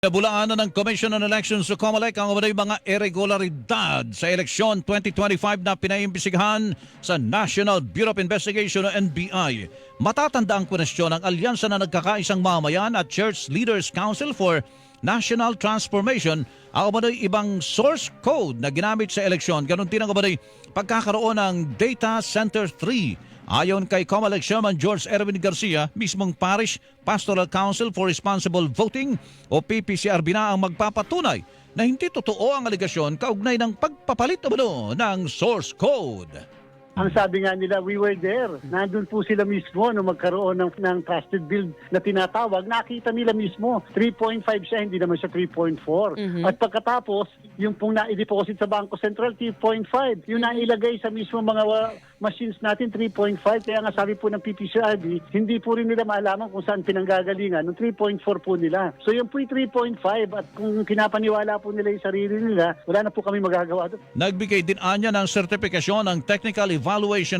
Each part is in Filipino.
Nabulaan na ng Commission on Elections sa COMELEC ang umano'y mga irregularidad sa eleksyon 2025 na pinaimbisigahan sa National Bureau of Investigation o NBI. Matatanda ang kwenestyon ng alyansa na nagkakaisang mamayan at Church Leaders Council for National Transformation ang umano'y ibang source code na ginamit sa eleksyon. Ganon din ang umano'y pagkakaroon ng Data Center 3 Ayon kay COMELEC Chairman George Erwin Garcia, mismong Parish Pastoral Council for Responsible Voting o PPCRB na ang magpapatunay na hindi totoo ang aligasyon kaugnay ng pagpapalit umano ng source code. Ang sabi nga nila, we were there. Nandun po sila mismo nung magkaroon ng, ng trusted build na tinatawag. Nakita nila mismo, 3.5 siya, hindi naman siya 3.4. At pagkatapos, yung pong na-deposit sa Bangko Sentral, 3.5. Yung nailagay sa mismo mga wa- machines natin, 3.5. Kaya nga sabi po ng PPCRB, hindi po rin nila maalaman kung saan pinanggagalingan. Yung 3.4 po nila. So yung po yung 3.5 at kung pinapaniwala po nila yung sarili nila, wala na po kami magagawa doon. Nagbigay din anya ng sertifikasyon ng Technical Evaluation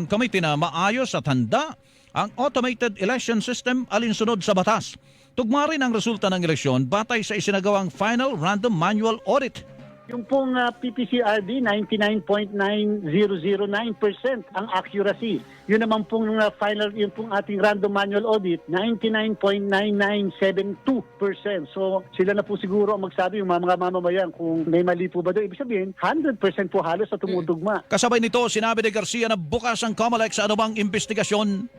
Committee na maayos at handa ang automated election system alinsunod sa batas. Tugma rin ang resulta ng eleksyon batay sa isinagawang final random manual audit. Yung pong uh, PPCRD, 99.9009% ang accuracy. Yun naman pong uh, final, yung pong ating random manual audit, 99.9972%. So sila na po siguro ang magsabi, yung mga mga mamamayan, kung may mali po ba doon. Ibig sabihin, 100% po halos sa tumutugma. Kasabay nito, sinabi ni Garcia na bukas ang COMELEC sa anumang investigasyon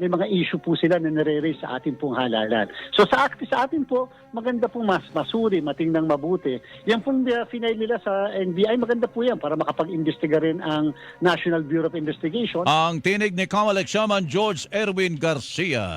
May mga issue po sila na nare-raise sa ating pong halalan. So sa, sa atin po, maganda pong mas masuri, matingnang mabuti. Yan pong uh, final nila sa NBI, maganda po yan para makapag-imbestiga rin ang National Bureau of Investigation. ang tinig ni COMELEC Chairman George Erwin Garcia.